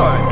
destroyed.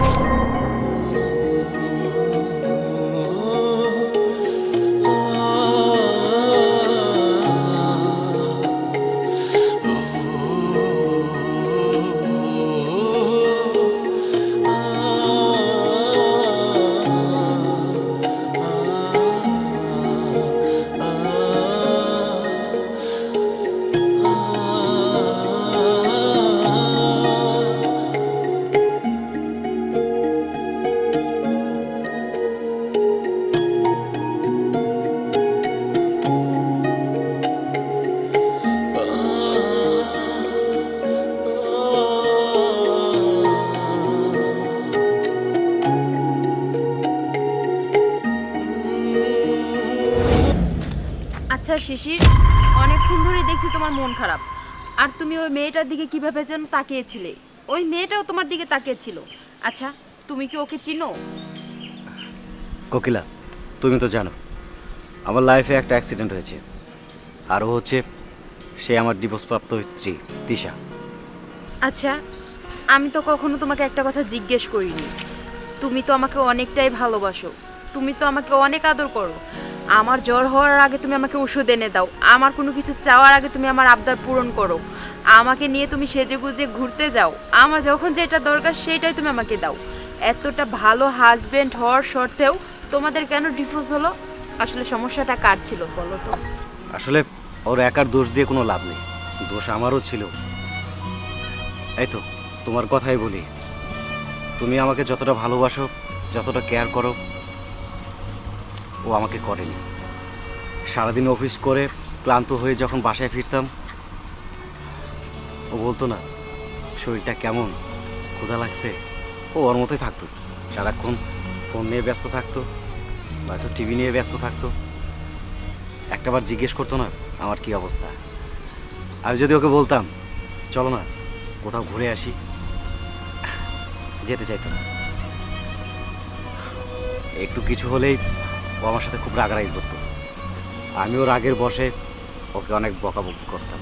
আচ্ছা শিশির অনেকক্ষণ ধরে দেখছি তোমার মন খারাপ। আর তুমি ওই মেয়েটার দিকে কীভাবে যেন তাকিয়েছিলে? ওই মেয়েটাও তোমার দিকে তাকিয়েছিল। আচ্ছা তুমি কি ওকে চিনো? কোকিলা তুমি তো জানো আমার লাইফে একটা অ্যাক্সিডেন্ট হয়েছে। আর ও হচ্ছে সে আমার ডিভোর্সপ্রাপ্ত স্ত্রী তিশা। আচ্ছা আমি তো কখনো তোমাকে একটা কথা জিজ্ঞেস করিনি। তুমি তো আমাকে অনেকটাই ভালোবাসো। তুমি তো আমাকে অনেক আদর করো। আমার জ্বর হওয়ার আগে তুমি আমাকে ওষুধ এনে দাও। আমার কোনো কিছু চাওয়ার আগে তুমি আমার আবদার পূরণ করো। আমাকে নিয়ে তুমি সেজে গুজে ঘুরতে যাও। আমার যখন যেটা দরকার সেটাই তুমি আমাকে দাও। এতটা ভালো হাজবেন্ড হওয়ার সত্ত্বেও তোমাদের কেন ডিভোর্স হলো? আসলে সমস্যাটা কার ছিল বলো তো? আসলে ওর একার দোষ দিয়ে কোনো লাভ নেই। দোষ আমারও ছিল। এই তো, তোমার কথাই বলি। তুমি আমাকে যতটা ভালোবাসো, যতটা কেয়ার করো ও আমাকে করেনি। সারাদিন অফিস করে ক্লান্ত হয়ে যখন বাসায় ফিরতাম, ও বলতো না, শরীরটা কেমন? ক্ষুধা লাগছে? ও ওর মতোই থাকতো। সারাক্ষণ ফোন নিয়ে ব্যস্ত থাকতো হয়তো টিভি নিয়ে ব্যস্ত থাকতো। একটাবার জিজ্ঞেস করতো না, আমার কি অবস্থা? আমি যদি ওকে বলতাম, চলো না, কোথাও ঘুরে আসি। যেতে চাইতো না। একটু কিছু হলেই ও আমার সাথে খুব রাগারাগি করতো। আমি ওর আগের বসে ওকে অনেক বকাবকি করতাম।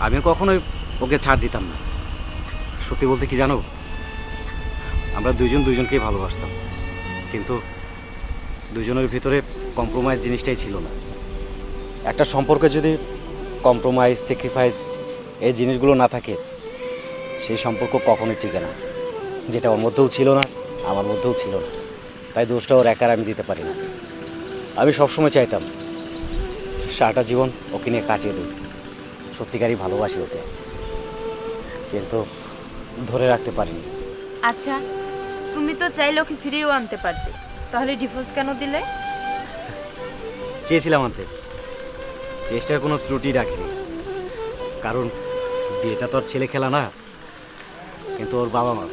আমি কখনোই ওকে ছাড় দিতাম না। সত্যি বলতে কি জানো? আমরা দুইজন দুইজনকেই ভালোবাসতাম। কিন্তু দুজনের ভিতরে কম্প্রোমাইজ জিনিসটাই ছিল না। একটা সম্পর্কে যদি কম্প্রোমাইজ স্যাক্রিফাইস এই জিনিসগুলো না থাকে, সেই সম্পর্ক কখনোই টিকে না। যেটা ওর মধ্যেও ছিল না, আমার মধ্যেও ছিল না। তাই দোষটা ওর একার আমি দিতে পারি না। আমি সবসময় চাইতাম সারাটা জীবন ওকে নিয়ে কাটিয়ে দিই সত্যিকারই ভালোবাসি ওকে। কিন্তু ধরে রাখতে পারিনি। আচ্ছা তুমি তো চাইলে ওকে ফিরিয়েও আনতে পারতে। তাহলে ডিভোর্স কেন দিলে? চেয়েছিলাম আনতে। চেষ্টার কোনো ত্রুটি রাখিনি। কারণ বিয়েটা তো আর ছেলে খেলা না। কিন্তু ওর বাবা মা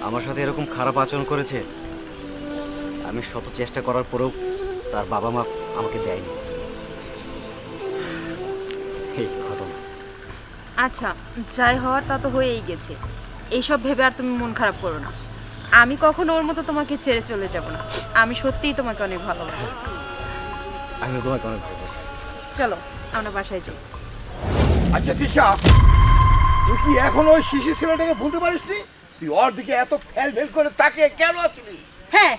আমার সাথে এরকম খারাপ আচরণ করেছে আমি শত চেষ্টা করার পরেও তার বাবা মা আমাকে দেয়নি। এই ঘটনা। আচ্ছা যাই হওয়ার তা তো হয়েই গেছে। এইসব ভেবে আর তুমি মন খারাপ করো না। আমি কখনো ওর মতো তোমাকে ছেড়ে চলে যাব না। আমি সত্যিই তোমাকে অনেক ভালোবাসি। আমি তোমাকে অনেক ভালোবাসি। চলো আমরা বাসায় যাই। আচ্ছা তিশা তুই কি এখন ওই শিশু ছেলেটাকে বলতে পারিসনি? তুই ওর দিকে এত ফেল ফেল করে তাকে কেন আছিলি? হ্যাঁ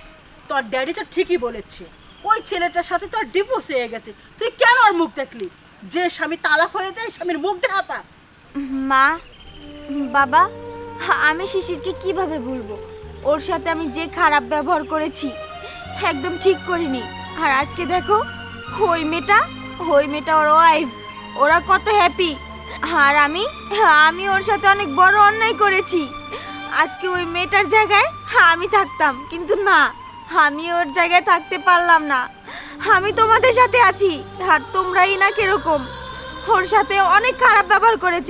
তোর ড্যাডি তো ঠিকই বলেছে। ওই ছেলেটার সাথে তোর ডিভোর্স হয়ে গেছে। তুই কেন ওর মুখ দেখলি? যে স্বামী তালাক হয়ে যায়, স্বামীর মুখ দেখা পা মা, বাবা, আমি শিশিরকে কীভাবে ভুলবো? ওর সাথে আমি যে খারাপ ব্যবহার করেছি, একদম ঠিক করিনি। আর আজকে দেখো, ওই মেয়েটা ওই মেয়েটা ওর ওয়াইফ ওরা কত হ্যাপি আর আমি আমি ওর সাথে অনেক বড় অন্যায় করেছি। আজকে ওই মেয়েটার জায়গায় আমি থাকতাম, কিন্তু না। আমি ওর জায়গায় থাকতে পারলাম না। আমি তোমাদের সাথে আছি, আর তোমরাই না কীরকম। ওর সাথে অনেক খারাপ ব্যবহার করেছ।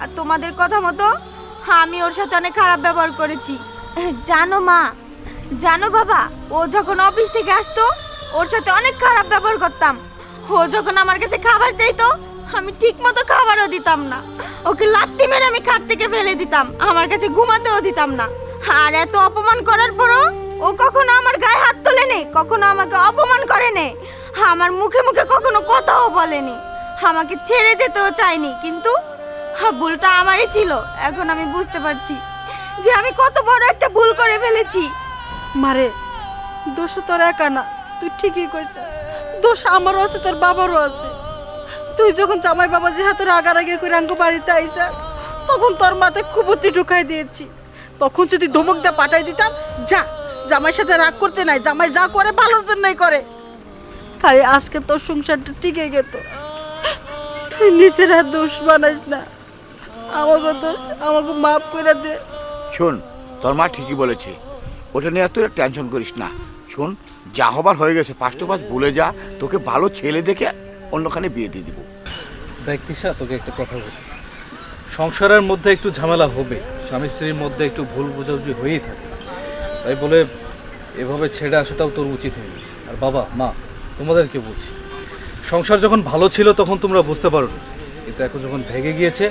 আর তোমাদের কথা মতো আমি ওর সাথে অনেক খারাপ ব্যবহার করেছি। জানো মা, জানো বাবা, ও যখন অফিস থেকে আসতো, ওর সাথে অনেক খারাপ ব্যবহার করতাম। ও যখন আমার কাছে খাবার চাইতো, আমি ঠিক মতো খাবারও দিতাম না। ওকে লাত্তি মেরে আমি খাট থেকে ফেলে দিতাম, আমার কাছে ঘুমাতেও দিতাম না। আর এত অপমান করার পরও ও কখনো আমার গায়ে হাত তোলেনি কখনো আমাকে অপমান করেনি। আমার মুখে মুখে কখনো কথাও বলেনি। আমাকে ছেড়ে যেতেও চায়নি কিন্তু হ্যাঁ, ভুলটা আমারই ছিল। এখন আমি বুঝতে পারছি যে আমি কত বড় একটা ভুল করে ফেলেছি। মারে দোষ তোর একা না তুই ঠিকই কইছিস। দোষ আমারও আছে তোর বাবারও আছে। তুই যখন জামাই বাবা যে হাতে রাগারাগি করে আঙ্কু বাড়িতে আইসা তখন তোর মাথায় কুবতি ঢুকাই দিয়েছি। তখন যদি ধমক দিয়ে পাঠাই দিতাম যা জামাইয়ের সাথে রাগ করতে নাই। জামাই যা করে ভালোর জন্যই করে। তাই আজকে তোর সংসারটা টিকে গেত। তুই নিজের আর দোষ বানাইস না। আমাকে তো আমাকে মাফ করে দে। শোন তোর মা ঠিকই বলেছে। ওটা নিয়ে তুই টেনশন করিস না। শোন যা হবার হয়ে গেছে পাঁচটা পাঁচ ভুলে যা। তোকে ভালো ছেলে দেখে অন্যখানে বিয়ে দিয়ে দিব। দেখ তিশা তোকে একটা কথা বলি। সংসারের মধ্যে একটু ঝামেলা হবে। স্বামী স্ত্রীর মধ্যে একটু ভুল বোঝাবুঝি হয়েই থাকে। তাই বলে এভাবে ছেড়ে আসাটাও তোর উচিত হয়নি। আর বাবা মা তোমাদেরকে বলছি সংসার যখন ভালো ছিল তখন তোমরা বুঝতে পারো কিন্তু এখন যখন ভেঙে গিয়েছে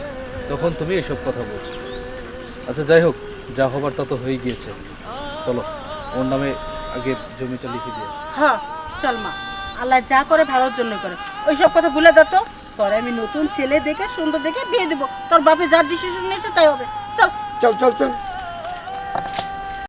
তখন তুমি এসব কথা বলছো। আচ্ছা যাই হোক যা হবার তা তো হয়ে গিয়েছে। চলো ওর নামে আগে জমিটা লিখে দিয়ে আসি। হ্যাঁ চল মা। আল্লাহ যা করে ভালোর জন্য করে। ওইসব কথা ভুলে দা তো। তোর আমি নতুন ছেলে দেখে সুন্দর দেখে বিয়ে দেবো। তোর বাপে যা ডিসিশন নিয়েছে তাই হবে। চল। চল চল চল।